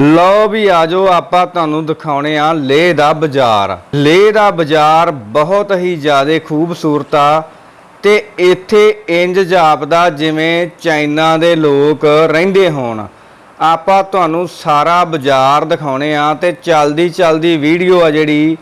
ਲਓ ਵੀ ਆਜੋ ਆਪਾਂ ਤੁਹਾਨੂੰ ਦਿਖਾਉਣੇ ਆ ਲੇਹ ਦਾ ਬਾਜ਼ਾਰ। ਲੇਹ ਦਾ ਬਾਜ਼ਾਰ ਬਹੁਤ ਹੀ ਜ਼ਿਆਦਾ ਖੂਬਸੂਰਤ ਆ ਤੇ ਇੱਥੇ ਇੰਜ ਜਾਪਦਾ ਜਿਵੇਂ ਚਾਈਨਾ ਦੇ ਲੋਕ ਰਹਿੰਦੇ ਹੋਣ। ਆਪਾਂ ਤੁਹਾਨੂੰ ਸਾਰਾ ਬਾਜ਼ਾਰ ਦਿਖਾਉਣੇ ਆ ਤੇ ਚਲਦੀ ਚਲਦੀ ਵੀਡੀਓ ਆ ਜਿਹੜੀ,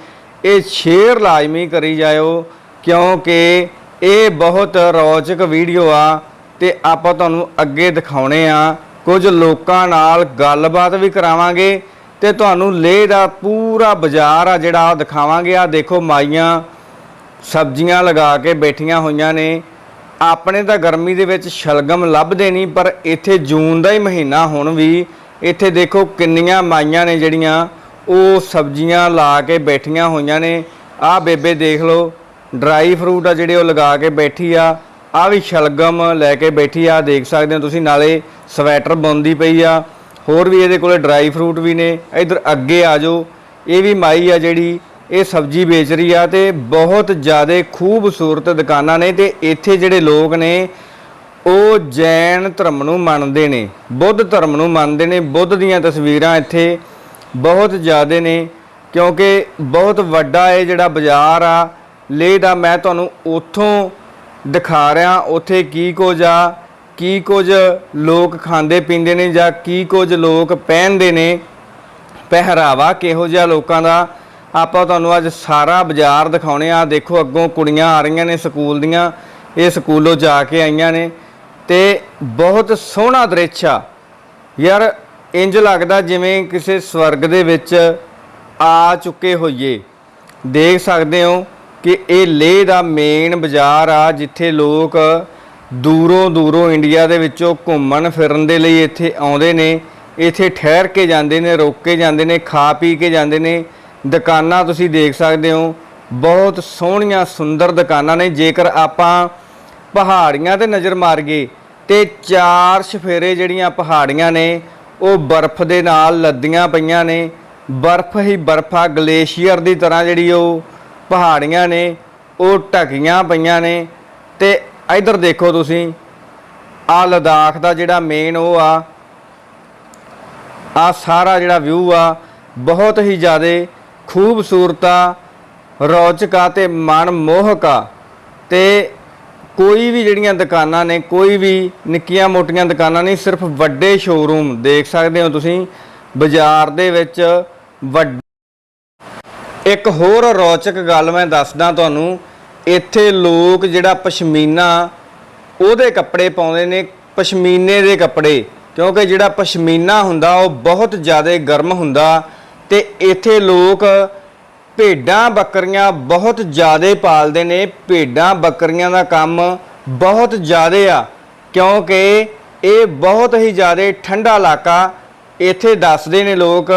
ਇਹ ਸ਼ੇਅਰ ਲਾਜ਼ਮੀ ਕਰੀ ਜਾਇਓ ਕਿਉਂਕਿ ਇਹ ਬਹੁਤ ਰੌਚਕ ਵੀਡੀਓ ਆ ਤੇ ਆਪਾਂ ਤੁਹਾਨੂੰ ਅੱਗੇ ਦਿਖਾਉਣੇ ਆ ਕੁਝ ਲੋਕਾਂ ਨਾਲ ਗੱਲਬਾਤ ਵੀ ਕਰਾਵਾਂਗੇ ਤੇ ਤੁਹਾਨੂੰ ਲੇਹ ਦਾ ਪੂਰਾ ਬਾਜ਼ਾਰ ਆ ਜਿਹੜਾ ਉਹ ਦਿਖਾਵਾਂਗੇ। ਆ ਦੇਖੋ ਮਾਈਆਂ ਸਬਜ਼ੀਆਂ ਲਗਾ ਕੇ ਬੈਠੀਆਂ ਹੋਈਆਂ ਨੇ। ਆਪਣੇ ਤਾਂ ਗਰਮੀ ਦੇ ਵਿੱਚ ਸ਼ਲਗਮ ਲੱਭਦੇ ਨਹੀਂ, ਪਰ ਇੱਥੇ ਜੂਨ ਦਾ ਹੀ ਮਹੀਨਾ ਹੁਣ ਵੀ। ਇੱਥੇ ਦੇਖੋ ਕਿੰਨੀਆਂ ਮਾਈਆਂ ਨੇ ਜਿਹੜੀਆਂ ਉਹ ਸਬਜ਼ੀਆਂ ਲਾ ਕੇ ਬੈਠੀਆਂ ਹੋਈਆਂ ਨੇ। ਆਹ ਬੇਬੇ ਦੇਖ ਲਓ, ਡਰਾਈ ਫਰੂਟ ਆ ਜਿਹੜੇ ਉਹ ਲਗਾ ਕੇ ਬੈਠੀ ਆ। ਆ ਵੀ ਸ਼ਲਗਮ ਲੈ ਕੇ ਬੈਠੀ ਆ, ਦੇਖ ਸਕਦੇ ਹੋ ਤੁਸੀਂ, ਨਾਲੇ ਸਵੈਟਰ ਬੁਣਦੀ ਪਈ ਆ। ਹੋਰ ਵੀ ਇਹਦੇ ਕੋਲੇ ਡਰਾਈ ਫਰੂਟ ਵੀ ਨੇ। ਇਧਰ ਅੱਗੇ ਆ ਜਾਓ। ਇਹ ਵੀ ਮਾਈ ਆ ਜਿਹੜੀ, ਇਹ ਸਬਜ਼ੀ ਵੇਚ ਰਹੀ ਆ ਤੇ ਬਹੁਤ ਜ਼ਿਆਦਾ ਖੂਬਸੂਰਤ ਦੁਕਾਨਾਂ ਨੇ ਤੇ ਇੱਥੇ ਜਿਹੜੇ ਲੋਕ ਨੇ, ਉਹ ਜੈਨ ਧਰਮ ਨੂੰ ਮੰਨਦੇ ਨੇ, ਬੁੱਧ ਧਰਮ ਨੂੰ ਮੰਨਦੇ ਨੇ, ਬੁੱਧ ਦੀਆਂ ਤਸਵੀਰਾਂ ਇੱਥੇ ਬਹੁਤ ਜ਼ਿਆਦਾ ਨੇ, ਕਿਉਂਕਿ ਬਹੁਤ ਵੱਡਾ ਇਹ ਜਿਹੜਾ ਬਾਜ਼ਾਰ ਆ, ਲੇਹ ਦਾ ਮੈਂ ਤੁਹਾਨੂੰ ਉੱਥੋਂ ਦਿਖਾ ਰਿਹਾ ਉੱਥੇ ਕੀ ਕੁਝ ਆ, ਕੀ ਕੁਝ ਲੋਕ ਖਾਂਦੇ ਪੀਂਦੇ ਨੇ ਜਾਂ ਕੀ ਕੁਝ ਲੋਕ ਪਹਿਨਦੇ ਨੇ। ਪਹਿਰਾਵਾ ਕਿਹੋ ਜਿਹਾ ਲੋਕਾਂ ਦਾ? ਆਪਾਂ ਤੁਹਾਨੂੰ ਅੱਜ ਸਾਰਾ ਬਾਜ਼ਾਰ ਦਿਖਾਉਣੇ ਆ। ਦੇਖੋ ਅੱਗੋਂ ਕੁੜੀਆਂ ਆ ਰਹੀਆਂ ਨੇ ਸਕੂਲ ਦੀਆਂ। ਇਹ ਸਕੂਲੋਂ ਜਾ ਕੇ ਆਈਆਂ ਨੇ। ਤੇ ਬਹੁਤ ਸੋਹਣਾ ਦ੍ਰਿਸ਼ ਆ। ਯਾਰ ਇੰਜ ਲੱਗਦਾ ਜਿਵੇਂ ਕਿਸੇ ਸਵਰਗ ਦੇ ਵਿੱਚ ਆ ਚੁੱਕੇ ਹੋਈਏ। ਦੇਖ ਸਕਦੇ ਹੋ ਕਿ ਇਹ ਲੇਹ ਦਾ ਮੇਨ ਬਾਜ਼ਾਰ ਆ ਜਿੱਥੇ ਲੋਕ ਦੂਰੋਂ ਦੂਰੋਂ ਇੰਡੀਆ ਦੇ ਵਿੱਚੋਂ ਘੁੰਮਣ ਫਿਰਨ ਦੇ ਲਈ ਇੱਥੇ ਆਉਂਦੇ ਨੇ। ਇੱਥੇ ਠਹਿਰ ਕੇ ਜਾਂਦੇ ਨੇ, ਰੁਕ ਕੇ ਜਾਂਦੇ ਨੇ, ਖਾ ਪੀ ਕੇ ਜਾਂਦੇ ਨੇ। ਦੁਕਾਨਾਂ ਤੁਸੀਂ ਦੇਖ ਸਕਦੇ ਹੋ, ਬਹੁਤ ਸੋਹਣੀਆਂ ਸੁੰਦਰ ਦੁਕਾਨਾਂ ਨੇ। ਜੇਕਰ ਆਪਾਂ ਪਹਾੜੀਆਂ ਤੇ ਨਜ਼ਰ ਮਾਰੀਏ ਤੇ ਚਾਰ ਸ਼ਫੇਰੇ ਜਿਹੜੀਆਂ ਪਹਾੜੀਆਂ ਨੇ, ਉਹ ਬਰਫ਼ ਦੇ ਨਾਲ ਲੱਦੀਆਂ ਪਈਆਂ ਨੇ। ਬਰਫ਼ ਹੀ ਬਰਫ਼ਾ ਗਲੇਸ਼ੀਅਰ ਦੀ ਤਰ੍ਹਾਂ ਜਿਹੜੀ ਉਹ ਪਹਾੜੀਆਂ ਨੇ, ਉਹ ਢਕੀਆਂ ਪਈਆਂ ਨੇ ਤੇ ਇਧਰ ਦੇਖੋ ਤੁਸੀਂ ਆ ਲਦਾਖ ਦਾ ਜਿਹੜਾ ਮੇਨ ਉਹ ਆ ਆ ਸਾਰਾ ਜਿਹੜਾ ਵਿਊ ਆ, ਬਹੁਤ ਹੀ ਜ਼ਿਆਦਾ ਖੂਬਸੂਰਤ ਆ, ਰੌਚਕ ਆ ਤੇ ਮਨ ਮੋਹਕ ਆ। ਤੇ ਕੋਈ ਵੀ ਜਿਹੜੀਆਂ ਦੁਕਾਨਾਂ ਨੇ, ਕੋਈ ਵੀ ਨਿੱਕੀਆਂ ਮੋਟੀਆਂ ਦੁਕਾਨਾਂ ਨਹੀਂ ਸਿਰਫ ਵੱਡੇ ਸ਼ੋਰੂਮ ਦੇਖ ਸਕਦੇ ਹੋ ਤੁਸੀਂ, ਬਾਜ਼ਾਰ ਦੇ ਵਿੱਚ ਵੱਡ ਇੱਕ ਹੋਰ ਰੌਚਕ ਗੱਲ ਮੈਂ ਦੱਸਦਾ ਤੁਹਾਨੂੰ, ਇੱਥੇ ਲੋਕ ਜਿਹੜਾ ਪਸ਼ਮੀਨਾ, ਉਹਦੇ ਕੱਪੜੇ ਪਾਉਂਦੇ ਨੇ, ਪਸ਼ਮੀਨੇ ਦੇ ਕੱਪੜੇ, ਕਿਉਂਕਿ ਜਿਹੜਾ ਪਸ਼ਮੀਨਾ ਹੁੰਦਾ, ਉਹ ਬਹੁਤ ਜ਼ਿਆਦਾ ਗਰਮ ਹੁੰਦਾ ਤੇ ਇੱਥੇ ਲੋਕ ਭੇਡਾਂ ਬੱਕਰੀਆਂ ਬਹੁਤ ਜ਼ਿਆਦਾ ਪਾਲਦੇ ਨੇ, ਭੇਡਾਂ ਬੱਕਰੀਆਂ ਦਾ ਕੰਮ ਬਹੁਤ ਜ਼ਿਆਦਾ ਆ, ਕਿਉਂਕਿ ਇਹ ਬਹੁਤ ਹੀ ਜ਼ਿਆਦਾ ਠੰਡਾ ਇਲਾਕਾ, ਇੱਥੇ ਦੱਸਦੇ ਨੇ ਲੋਕ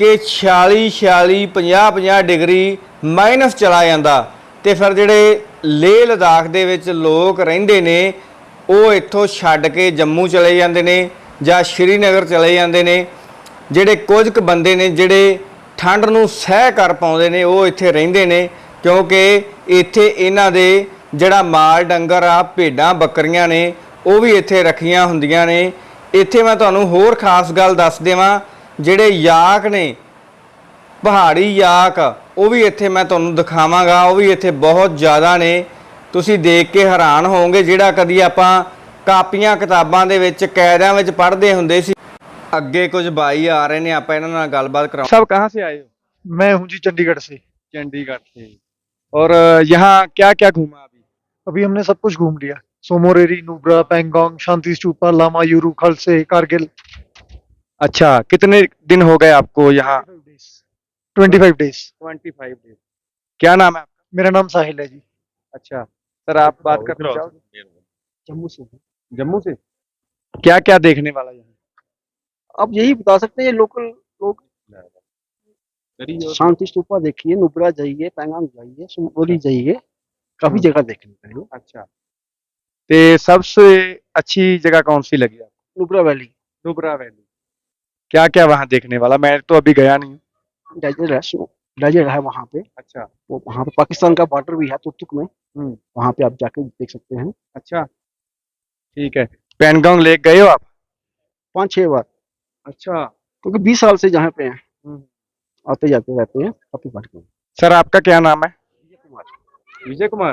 ਕਿ 46 46 50 50 ਡਿਗਰੀ ਮਾਈਨਸ ਚਲਾ ਜਾਂਦਾ। ਤੇ ਫਿਰ ਜਿਹੜੇ ਲੇਹ ਲਦਾਖ ਦੇ ਵਿੱਚ ਲੋਕ ਰਹਿੰਦੇ ਨੇ, ਉਹ ਇੱਥੋਂ ਛੱਡ ਕੇ ਜੰਮੂ ਚਲੇ ਜਾਂਦੇ ਨੇ ਜਾਂ ਸ਼੍ਰੀਨਗਰ ਚਲੇ ਜਾਂਦੇ ਨੇ। ਜਿਹੜੇ ਕੁਝ ਕੁ ਬੰਦੇ ਨੇ, ਜਿਹੜੇ ਠੰਡ ਨੂੰ ਸਹਿ ਕਰ ਪਾਉਂਦੇ ਨੇ, ਉਹ ਇੱਥੇ ਰਹਿੰਦੇ ਨੇ। ਕਿਉਂਕਿ ਇੱਥੇ ਇਹਨਾਂ ਦੇ ਜਿਹੜਾ ਮਾਲ ਡੰਗਰ ਆ, ਭੇਡਾਂ, ਬੱਕਰੀਆਂ ਨੇ, ਉਹ ਵੀ ਇੱਥੇ ਰੱਖੀਆਂ ਹੁੰਦੀਆਂ ਨੇ। ਇੱਥੇ ਮੈਂ ਤੁਹਾਨੂੰ ਹੋਰ ਖਾਸ ਗੱਲ ਦੱਸ ਦੇਵਾਂ। ਜਿਹੜੇ ਯਾਕ ਨੇ ਪਹਾੜੀ ਯਾਕ ਉਹ ਵੀ ਇੱਥੇ ਮੈਂ ਤੁਹਾਨੂੰ ਦਿਖਾਵਾਂਗਾ ਉਹ ਵੀ ਇੱਥੇ ਬਹੁਤ ਜ਼ਿਆਦਾ ਨੇ ਤੁਸੀਂ ਦੇਖ ਕੇ ਹੈਰਾਨ ਹੋਵੋਗੇ ਜਿਹੜਾ ਕਦੀ ਆਪਾਂ ਕਾਪੀਆਂ ਕਿਤਾਬਾਂ ਦੇ ਵਿੱਚ ਕਾਇਦਿਆਂ ਵਿੱਚ ਪੜ੍ਹਦੇ ਹੁੰਦੇ ਸੀ ਅੱਗੇ ਕੁਝ ਬਾਈ ਆ ਰਹੇ ਨੇ ਆਪਾਂ ਇਹਨਾਂ ਨਾਲ ਗੱਲਬਾਤ ਕਰਾਂਗੇ ਸਭ ਕਹਾਂ ਸੇ ਆਏ ਹੋ मैं हूँ जी चंडीगढ़ से चंडीगढ़ से और यहाँ क्या क्या घूमा अभी अभी हमने सब कुछ घूम लिया सोमोरेरी नुब्रा पैंगोंग शांति स्तूपा लामा यूरू खलसे कारगिल अच्छा कितने दिन हो गए आपको यहाँ? Twenty five days twenty five days क्या नाम है आपका? मेरा नाम साहिल है जी। अच्छा सर आप बात करना चाहोगे जम्मू से। जम्मू से? क्या क्या देखने वाला यहाँ? अब यही बता सकते हैं लोकल लोग शांति स्तूपा देखिए नुब्रा जाइए पैंगांग जाइए सुमोरी जाइए काफ़ी जगह देखने का है अच्छा। ते सबसे अच्छी जगह कौन सी लगी आपको? नुब्रा वैली। नुब्रा वैली। क्या क्या वहाँ देखने वाला? मैं तो अभी गया नहीं हूँ। डेजर्ट है डेजर्ट है वहाँ पे। अच्छा। वो वहाँ पे पाकिस्तान का बॉर्डर भी है तुर्तुक में। हम्म। वहाँ पे आप जाके देख सकते हैं। अच्छा। ठीक है। पैनगोंग लेक गए हो आप? पाँच छह बार। अच्छा। क्योंकि तो बीस साल से जहाँ पे हैं। आते जाते रहते हैं काफ़ी बार सर आपका क्या नाम है? विजय कुमार। विजय कुमार।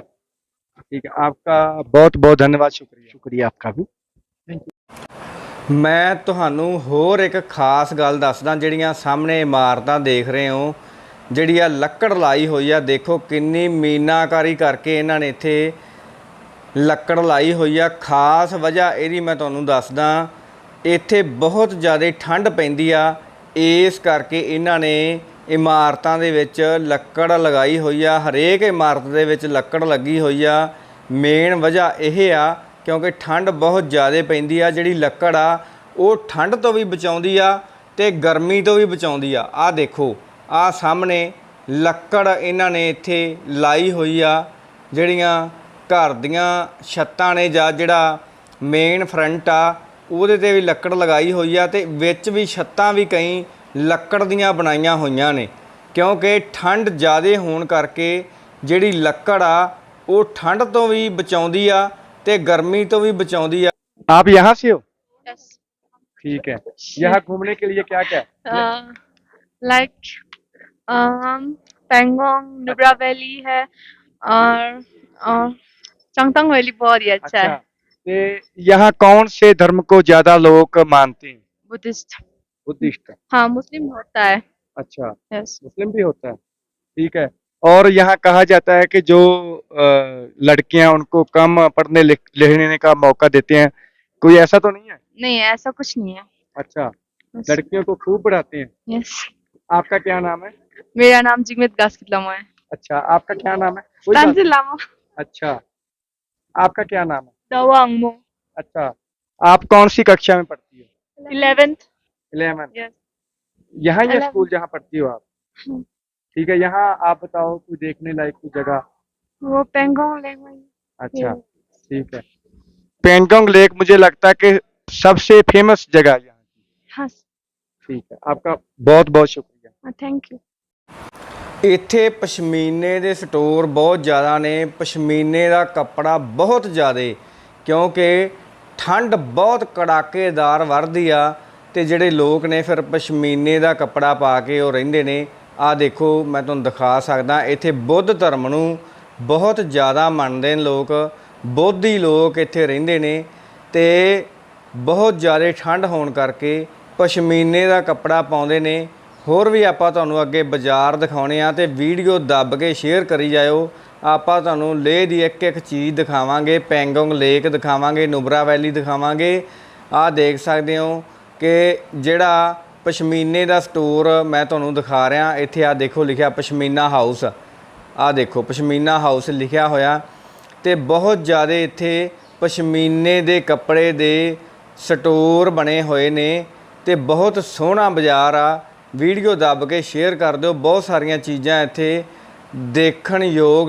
ठीक है आपका बहुत बहुत धन्यवाद शुक्रिया। शुक्रिया आपका भी। ਮੈਂ ਤੁਹਾਨੂੰ ਹੋਰ ਇੱਕ ਖਾਸ ਗੱਲ ਦੱਸਦਾ, ਜਿਹੜੀਆਂ ਸਾਹਮਣੇ ਇਮਾਰਤਾਂ ਦੇਖ ਰਹੇ ਹੋ, ਜਿਹੜੀ ਆ ਲੱਕੜ ਲਾਈ ਹੋਈ ਆ। ਦੇਖੋ ਕਿੰਨੀ ਮੀਨਾਕਾਰੀ ਕਰਕੇ ਇਹਨਾਂ ਨੇ ਇੱਥੇ ਲੱਕੜ ਲਾਈ ਹੋਈ ਆ। ਖਾਸ ਵਜ੍ਹਾ ਇਹਦੀ ਮੈਂ ਤੁਹਾਨੂੰ ਦੱਸਦਾ, ਇੱਥੇ ਬਹੁਤ ਜ਼ਿਆਦਾ ਠੰਡ ਪੈਂਦੀ ਆ। ਇਸ ਕਰਕੇ ਇਹਨਾਂ ਨੇ ਇਮਾਰਤਾਂ ਦੇ ਵਿੱਚ ਲੱਕੜ ਲਗਾਈ ਹੋਈ ਆ। ਹਰੇਕ ਇਮਾਰਤ ਦੇ ਵਿੱਚ ਲੱਕੜ ਲੱਗੀ ਹੋਈ ਆ। ਮੇਨ ਵਜ੍ਹਾ ਇਹ ਆ ਕਿਉਂਕਿ ਠੰਡ ਬਹੁਤ ਜ਼ਿਆਦਾ ਪੈਂਦੀ ਆ, ਜਿਹੜੀ ਲੱਕੜ ਆ, ਉਹ ਠੰਡ ਤੋਂ ਵੀ ਬਚਾਉਂਦੀ ਆ ਤੇ ਗਰਮੀ ਤੋਂ ਵੀ ਬਚਾਉਂਦੀ ਆ। ਆ ਦੇਖੋ ਆ ਸਾਹਮਣੇ ਲੱਕੜ ਇਹਨਾਂ ਨੇ ਇੱਥੇ ਲਾਈ ਹੋਈ ਆ, ਜਿਹੜੀਆਂ ਘਰ ਦੀਆਂ ਛੱਤਾਂ ਨੇ ਜਾਂ ਜਿਹੜਾ ਮੇਨ ਫਰੰਟ ਆ, ਉਹਦੇ ਤੇ ਵੀ ਲੱਕੜ ਲਗਾਈ ਹੋਈ ਆ ਤੇ ਵਿੱਚ ਵੀ ਛੱਤਾਂ ਵੀ ਕਈ ਲੱਕੜ ਦੀਆਂ ਬਣਾਈਆਂ ਹੋਈਆਂ ਨੇ। ਕਿਉਂਕਿ ਠੰਡ ਜ਼ਿਆਦਾ ਹੋਣ ਕਰਕੇ ਜਿਹੜੀ ਲੱਕੜ ਆ, ਉਹ ਠੰਡ ਤੋਂ ਵੀ ਬਚਾਉਂਦੀ ਆ ਤੇ ਗਰਮੀ ਤੋਂ ਵੀ ਬਚਾਉਂਦੀ ਆ ਆਪ ਯਹਾਂ ਸੇ ਹੋ Yes. ठीक है यहाँ घूमने के लिए क्या क्या है Uh, like um, Pangong, Nubra Valley है और और चंगतंग वैली बहुत ही अच्छा है ते यहाँ कौन से धर्म को ज्यादा लोग मानते हैं बुद्धिस्ट बुद्धिस्ट हाँ मुस्लिम होता है अच्छा यस मुस्लिम भी होता है ठीक है और यहाँ कहा जाता है कि जो लड़कियाँ उनको कम पढ़ने लिखने का मौका देते हैं कोई ऐसा तो नहीं है? नहीं ऐसा कुछ नहीं है। अच्छा लड़कियों को खूब पढ़ाते हैं। यस। आपका क्या नाम है? मेरा नाम जिगमित गास्कित लामा है। अच्छा आपका क्या नाम है? लामा। अच्छा आपका क्या नाम है? दवांगमो अच्छा आप कौन सी कक्षा में पढ़ती हो? इलेवेंथ। Eleven yes. यहाँ ये स्कूल जहाँ पढ़ती हो आप? हम्म। ठीक है यहाँ आप बताओ कोई देखने लायक कोई जगह वो पेंगोंग लेक में अच्छा Yes. ठीक है पेंगोंग लेक मुझे लगता है कि सबसे फेमस जगह है यहाँ की हाँ ठीक है आपका बहुत बहुत शुक्रिया थैंक यू ਇੱਥੇ ਪਸ਼ਮੀਨੇ ਦੇ ਸਟੋਰ ਬਹੁਤ ਜ਼ਿਆਦਾ ਨੇ ਪਸ਼ਮੀਨੇ ਦਾ ਕੱਪੜਾ ਬਹੁਤ ਜ਼ਿਆਦਾ ਕਿਉਂਕਿ ਠੰਡ ਬਹੁਤ ਕੜਾਕੇਦਾਰ ਵਰਦੀ ਆ ਤੇ ਜਿਹੜੇ ਲੋਕ ਨੇ ਫਿਰ ਪਸ਼ਮੀਨੇ ਦਾ ਕੱਪੜਾ ਪਾ ਕੇ ਉਹ ਰਹਿੰਦੇ ਨੇ ਆ ਦੇਖੋ, ਮੈਂ ਤੁਹਾਨੂੰ ਦਿਖਾ ਸਕਦਾ, ਇੱਥੇ ਬੁੱਧ ਧਰਮ ਨੂੰ ਬਹੁਤ ਜ਼ਿਆਦਾ ਮੰਨਦੇ ਨੇ ਲੋਕ, ਬੋਧੀ ਲੋਕ ਇੱਥੇ ਰਹਿੰਦੇ ਨੇ ਤੇ ਬਹੁਤ ਜ਼ਿਆਦਾ ਠੰਡ ਹੋਣ ਕਰਕੇ ਪਸ਼ਮੀਨੇ ਦਾ ਕੱਪੜਾ ਪਾਉਂਦੇ ਨੇ। ਹੋਰ ਵੀ ਆਪਾਂ ਤੁਹਾਨੂੰ ਅੱਗੇ ਬਾਜ਼ਾਰ ਦਿਖਾਉਣੇ ਆ ਤੇ ਵੀਡੀਓ ਦੱਬ ਕੇ ਸ਼ੇਅਰ ਕਰੀ ਜਾਇਓ। ਆਪਾਂ ਤੁਹਾਨੂੰ ਲੇਹ ਦੀ ਇੱਕ ਇੱਕ ਚੀਜ਼ ਦਿਖਾਵਾਂਗੇ, ਪੈਂਗੋਂਗ ਲੇਕ ਦਿਖਾਵਾਂਗੇ, ਨੁਬਰਾ ਵੈਲੀ ਦਿਖਾਵਾਂਗੇ। ਆਹ ਦੇਖ ਸਕਦੇ ਹੋ ਕਿ ਜਿਹੜਾ ਪਸ਼ਮੀਨੇ ਦਾ ਸਟੋਰ ਮੈਂ ਤੁਹਾਨੂੰ ਦਿਖਾ ਰਿਹਾ। ਇੱਥੇ ਆ ਦੇਖੋ, ਲਿਖਿਆ ਪਸ਼ਮੀਨਾ ਹਾਊਸ ਆ ਦੇਖੋ, ਪਸ਼ਮੀਨਾ ਹਾਊਸ ਲਿਖਿਆ ਹੋਇਆ। ਤੇ ਬਹੁਤ ਜ਼ਿਆਦਾ ਇੱਥੇ ਪਸ਼ਮੀਨੇ ਦੇ ਕੱਪੜੇ ਦੇ ਸਟੋਰ ਬਣੇ ਹੋਏ ਨੇ ਤੇ ਬਹੁਤ ਸੋਹਣਾ ਬਾਜ਼ਾਰ ਆ। ਵੀਡੀਓ ਦੱਬ ਕੇ ਸ਼ੇਅਰ ਕਰ ਦਿਓ। ਬਹੁਤ ਸਾਰੀਆਂ ਚੀਜ਼ਾਂ ਇੱਥੇ ਦੇਖਣ ਯੋਗ